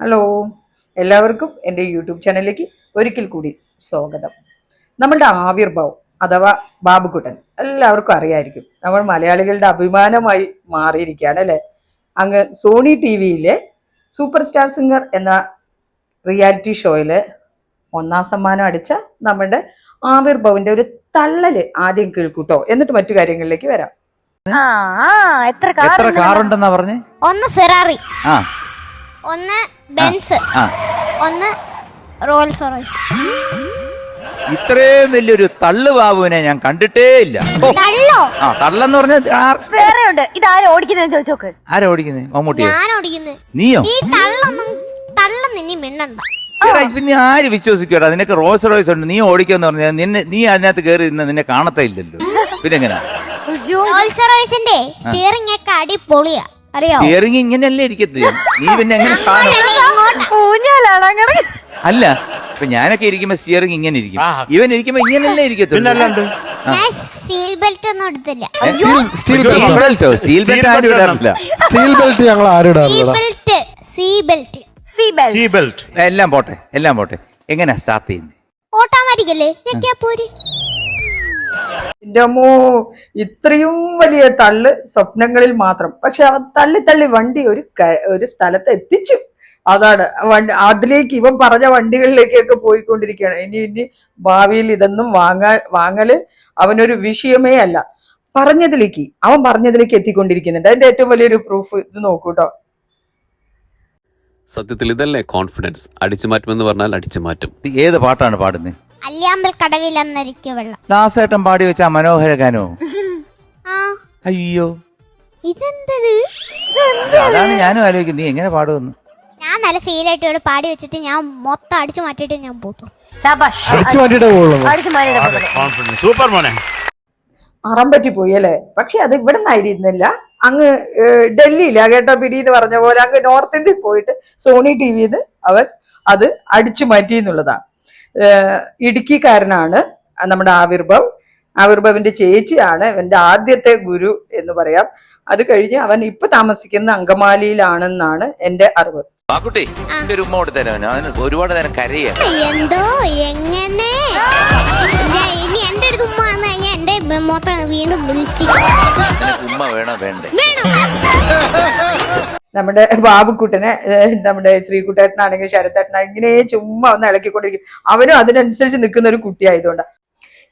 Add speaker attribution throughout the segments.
Speaker 1: Hello എല്ലാവർക്കും എന്റെ YouTube ചാനലിലേക്ക് ഒരിക്കൽ കൂടി സ്വാഗതം. നമ്മളുടെ ആവിർഭാവം അഥവാ ബാബുക്കുട്ടൻ എല്ലാവർക്കും അറിയായിരിക്കും. നമ്മൾ മലയാളികളുടെ അഭിമാനമായി മാറിയിരിക്കുകയാണ് അല്ലേ? അങ്ങ് സോണി ടി വിയിലെ സൂപ്പർ സ്റ്റാർ സിംഗർ എന്ന റിയാലിറ്റി ഷോയിൽ ഒന്നാം സമ്മാനം അടിച്ച നമ്മുടെ ആവിർഭവിന്റെ ഒരു തള്ളൽ ആദ്യം കേൾക്കൂട്ടോ. എന്നിട്ട് മറ്റു കാര്യങ്ങളിലേക്ക് വരാം.
Speaker 2: എത്ര
Speaker 3: എത്ര
Speaker 2: കാർ
Speaker 3: കാറുണ്ടെന്നാ പറഞ്ഞേ?
Speaker 4: ഒന്ന് ഫെറാറി.
Speaker 3: ആ.
Speaker 4: ഒന്ന് ബെൻസ് ഒന്ന് റോൾസ് റോയ്സ്
Speaker 3: ഇത്രയും വലിയൊരു തള്ളു ബാബുവിനെ ഞാൻ കണ്ടിട്ടേ ഇല്ല. ഓ,
Speaker 4: തള്ളോ?
Speaker 3: ആ തള്ളെന്ന് പറഞ്ഞ
Speaker 2: വേറെ ഉണ്ട് ഇതാരും ഓടിക്കുന്നതെന്ന് ചോദിച്ചോക്ക്
Speaker 3: ആരാ മമ്മൂട്ടിയോ?
Speaker 4: ഞാൻ ഓടിക്കുന്നത്
Speaker 3: നീയോ?
Speaker 4: ഈ തള്ളൊന്നും തള്ളൊന്നും ഇനി മിണ്ടണ്ട.
Speaker 3: എടാ, പിന്നെ ആര് വിശ്വസിക്കോടാ നിനക്ക് റോസ് റോയ്സ് ഉണ്ട് നീ ഓടിക്കാന്ന് പറഞ്ഞാൽ നിന്നെ നീ അതിനകത്ത് കേറി ഇരുന്ന് നിന്നെ കാണത്തേ ഇല്ലല്ലോ. പിന്നെ
Speaker 2: എങ്ങനെയാ
Speaker 4: റോൾസ് റോയ്സിന്റെ സ്റ്റിയറിംഗ് ഒക്കെ അടിപൊളിയാ. അറിയോ?
Speaker 3: സ്റ്റിയറിംഗ് ഇങ്ങനെയല്ലേ ഇരിക്കത്തില്ല നീ പിന്നെ എങ്ങനെ കാണും?
Speaker 2: ഊഞ്ഞാലാണ് അങ്ങനെ?
Speaker 3: അല്ല ഇപ്പൊ ഞാനൊക്കെ ഇരിക്കുമ്പോ സ്റ്റിയറിംഗ് ഇങ്ങനെ ഇരിക്കും. ഇവൻ ഇരിക്കുമ്പോ ഇങ്ങനെയല്ലേ ഇരിക്കത്തുള്ളൂ?
Speaker 4: ഞാൻ സീൽ ബെൽറ്റ് ഒന്നും എടുത്തില്ല
Speaker 5: സ്റ്റീൽ
Speaker 3: ബെൽറ്റോ സ്റ്റീൽ ബെൽറ്റ് ആരും ഇടാറില്ല.
Speaker 5: സ്റ്റീൽ ബെൽറ്റ് ഞങ്ങൾ ആരും
Speaker 4: സീ
Speaker 5: ഇടാറില്ല
Speaker 4: belt
Speaker 2: seat belt
Speaker 6: seat belt
Speaker 3: എല്ലാം പോട്ടെ എല്ലാം പോട്ടെ. എങ്ങനെയാ സ്റ്റാർട്ട് ചെയ്യുന്നത്
Speaker 4: ഓട്ടോമാറ്റിക് അല്ലേ ഞെക്കിയാ പോര്.
Speaker 1: എന്റെ അമ്മോ ഇത്രയും വലിയ തള്ള് സ്വപ്നങ്ങളിൽ മാത്രം. പക്ഷെ അവൻ തള്ളി തള്ളി വണ്ടി ഒരു ഒരു സ്ഥലത്ത് എത്തിച്ചു. അതാണ് വണ്ടി അതിലേക്ക് ഇവൻ പറഞ്ഞ വണ്ടികളിലേക്കൊക്കെ പോയിക്കൊണ്ടിരിക്കുകയാണ്. ഇനി ഇനി ഭാവിയിൽ ഇതൊന്നും വാങ്ങാ വാങ്ങൽ അവനൊരു വിഷയമേ അല്ല. പറഞ്ഞതിലേക്ക് അവൻ പറഞ്ഞതിലേക്ക് എത്തിക്കൊണ്ടിരിക്കുന്നുണ്ട്. അതിന്റെ ഏറ്റവും വലിയൊരു പ്രൂഫ് ഇത് നോക്കൂട്ടോ
Speaker 7: സത്യത്തിൽ ഇതല്ലേ കോൺഫിഡൻസ് അടിച്ചു മാറ്റുമെന്ന് പറഞ്ഞാൽ അടിച്ചു മാറ്റും.
Speaker 3: ഏത് പാട്ടാണ് പാടുന്നത്
Speaker 4: അല്യാമ്പൽ കടവിലെന്നരിക്ക വെള്ളം.
Speaker 3: ദാസേട്ടൻ പാടി വെച്ച ആ മനോഹര ഗാനോ?
Speaker 4: ആ.
Speaker 3: അയ്യോ.
Speaker 4: ഇതെന്തത്?
Speaker 3: അതാണ് ഞാനും ആലോചിക്കുന്നത്. നീ എങ്ങനെ പാടുമെന്ന്?
Speaker 4: ഞാൻ നല്ല ഫീൽ ആയിട്ട് ഇവിടെ പാടി വെച്ചിട്ട് ഞാൻ മൊത്തം അടിച്ചു മാറ്റിട്ട് ഞാൻ പോകും
Speaker 2: ശബാഷ്.
Speaker 5: അടിച്ചു മാറ്റിയിട്ടേ പോകുള്ളൂ
Speaker 2: അടിച്ചു
Speaker 6: കോൺഫിഡൻസ് സൂപ്പർ മോനെ.
Speaker 1: അറം പറ്റിപ്പോയി അല്ലേ? പക്ഷെ അത് ഇവിടെ നിന്നായിരുന്നില്ല അങ്ങ് ഏഹ്, ഡൽഹിയില കേട്ടോ പിടി എന്ന് പറഞ്ഞ പോലെ. അങ്ങ് നോർത്ത് ഇന്ത്യയിൽ പോയിട്ട് സോണി ടി വിന്ന് അവൻ അത് അടിച്ചു മാറ്റി എന്നുള്ളതാണ്. ഇടുക്കിക്കാരനാണ് നമ്മുടെ ആവിർഭവ്. ആവിർഭവിന്റെ ചേച്ചിയാണ് ഇവന്റെ ആദ്യത്തെ ഗുരു എന്ന് പറയാം. അത് കഴിഞ്ഞ് അവൻ ഇപ്പൊ താമസിക്കുന്ന അങ്കമാലിയിലാണെന്നാണ് എന്റെ അറിവ്.
Speaker 3: ഒരു ഉമ്മ അവന് ഒരുപാട് നേരം കരയ.
Speaker 4: എന്തോ എങ്ങനെ? ഞാൻ- ഇനി എന്റെ അടുത്ത് ഉമ്മ വന്നു കഴിഞ്ഞാൽ എന്റെ മൊത്തം വീണ്ടും ലിസ്റ്റിക്
Speaker 3: ഉമ്മ വേണോ വേണ്ടേ?
Speaker 1: നമ്മുടെ ബാബുക്കുട്ടനെ ഏഹ്, നമ്മുടെ ശ്രീകുട്ടേട്ടനാണെങ്കിൽ ശരത്തേട്ടനാണെങ്കിൽ ഇങ്ങനെ ചുമ്മാ ഒന്ന് ഇളക്കിക്കൊണ്ടിരിക്കും അവനും അതിനനുസരിച്ച് നിൽക്കുന്ന ഒരു കുട്ടിയായതുകൊണ്ടാണ്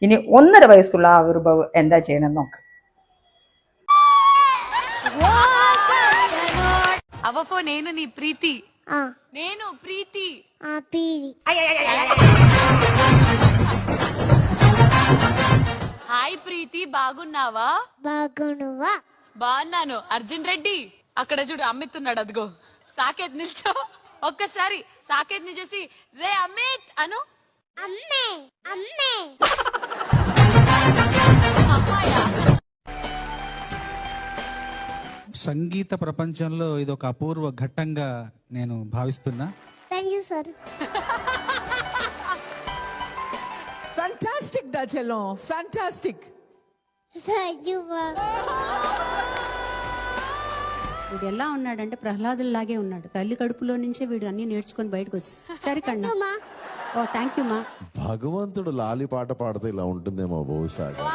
Speaker 1: ഇനി ഒന്നര വയസ്സുള്ള ആവിർഭവ് എന്താ ചെയ്യണം നോക്ക്
Speaker 8: అవఫో నేను నీ ప్రీతి
Speaker 4: ആ
Speaker 8: నేను ప్రీతి
Speaker 4: ആ പീരി
Speaker 8: హాయ్ ప్రీతి బాగున్నావా
Speaker 4: బాగునువా
Speaker 8: బాగున్నాను అర్జున్ రెడ్డి అక్కడ చూడు అమ్మితున్నాడు అదిగో. సాకేత్ నిల్చో. ఒక్కసారి సాకేత్ని చేసి రే అమిత్! అను.
Speaker 9: సంగీత ప్రపంచంలో ఇది ఒక అపూర్వ ఘట్టంగా నేను భావిస్తున్నా.
Speaker 4: థ్యాంక్ యూ సార్
Speaker 10: ఫ్యాంటాస్టిక్ డాచెలో ఫ్యాంటాస్టిక్
Speaker 4: థ్యాంక్ యూ
Speaker 11: వీడు ఎలా ఉన్నాడంటే ప్రహ్లాదుల్లాగే ఉన్నాడు తల్లి కడుపులో నుంచే వీడు అన్ని నేర్చుకొని బయటకు వచ్చి సరే కన్నా
Speaker 4: మా
Speaker 11: ఓ థ్యాంక్ యూ మా
Speaker 5: భగవంతుడు లాలి పాట పాడితే ఇలా ఉంటుందేమో బహుశా కదా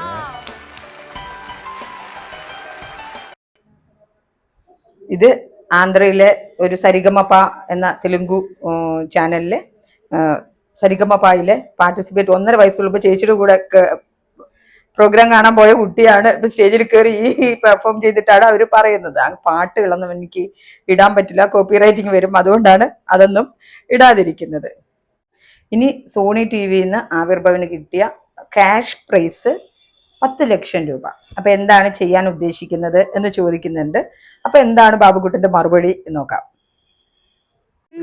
Speaker 1: ഇത് ആന്ധ്രയിലെ ഒരു സരിഗമപ എന്ന തെലുങ്കു ഉം, ചാനലിലെ ആ, സരിഗമപയിലെ പാർട്ടിസിപ്പേറ്റ് ഒന്നര വയസ്സുള്ളപ്പോൾ ചേച്ചിയുടെ കൂടെ പ്രോഗ്രാം കാണാൻ പോയ കുട്ടിയാണ്. ഇപ്പൊ സ്റ്റേജിൽ കയറി ഈ പെർഫോം ചെയ്തിട്ടാണ് അവർ പറയുന്നത്. ആ പാട്ടുകളൊന്നും എനിക്ക് ഇടാൻ പറ്റില്ല കോപ്പി റൈറ്റിംഗ് വരും. അതുകൊണ്ടാണ് അതൊന്നും ഇടാതിരിക്കുന്നത്. ഇനി സോണി ടി വിയിൽ നിന്ന് ആവിർഭവന് കിട്ടിയ ക്യാഷ് പ്രൈസ് പത്ത് ലക്ഷം രൂപ. അപ്പൊ എന്താണ് ചെയ്യാൻ ഉദ്ദേശിക്കുന്നത് എന്ന് ചോദിക്കുന്നുണ്ട്. അപ്പൊ എന്താണ് ബാബുകുട്ടിന്റെ മറുപടി നോക്കാം.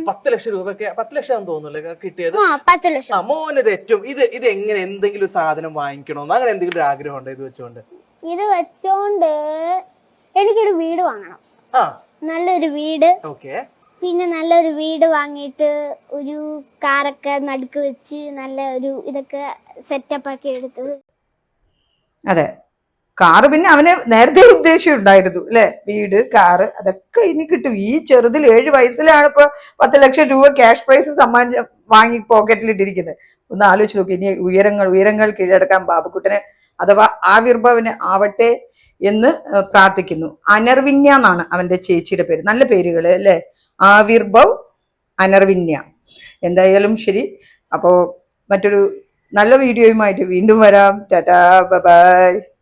Speaker 12: പത്ത് ലക്ഷം രൂപയ്ക്ക് പത്ത് ലക്ഷം തോന്നുന്നില്ല കിട്ടിയത്.
Speaker 4: ആ പത്ത് ലക്ഷം.
Speaker 12: ആ മോനത് ഏറ്റവും ഇത് ഇത് എങ്ങനെ എന്തെങ്കിലും ഒരു സാധനം വാങ്ങിക്കണോന്ന് അങ്ങനെ എന്തെങ്കിലും ഒരു ആഗ്രഹം ഉണ്ടോ ഇത് വെച്ചോണ്ട്?
Speaker 4: ഇത് വെച്ചോണ്ട് എനിക്കൊരു വീട് വാങ്ങണം.
Speaker 12: ആ.
Speaker 4: നല്ലൊരു വീട്.
Speaker 12: ഓക്കെ.
Speaker 4: പിന്നെ നല്ലൊരു വീട് വാങ്ങിയിട്ട് ഒരു കാറൊക്കെ നടുക്ക് വെച്ച് നല്ല ഒരു ഇതൊക്കെ സെറ്റപ്പ് ആക്കി എടുത്തത്.
Speaker 1: അതെ. കാറ് പിന്നെ അവന് നേരത്തെ ഉദ്ദേശം ഉണ്ടായിരുന്നു അല്ലെ വീട് കാറ് അതൊക്കെ ഇനി കിട്ടും. ഈ ചെറുതിൽ ഏഴ് വയസ്സിലാണ് ഇപ്പൊ പത്ത് ലക്ഷം രൂപ ക്യാഷ് പ്രൈസ് സമ്മാനിച്ച വാങ്ങി പോക്കറ്റിലിട്ടിരിക്കുന്നത് ഒന്ന് ആലോചിച്ച് നോക്കി ഇനി ഉയരങ്ങൾ ഉയരങ്ങൾ കീഴടക്കാൻ ബാബുക്കുട്ടനെ അഥവാ ആവിർഭവന് ആവട്ടെ എന്ന് പ്രാർത്ഥിക്കുന്നു. അനർവിന്യ എന്നാണ് അവന്റെ ചേച്ചിയുടെ പേര്. നല്ല പേരുകൾ അല്ലെ ആവിർഭവ് അനർവിന്യ. എന്തായാലും ശരി. അപ്പോ മറ്റൊരു നല്ല വീഡിയോയുമായിട്ട് വീണ്ടും വരാം. Tata bye.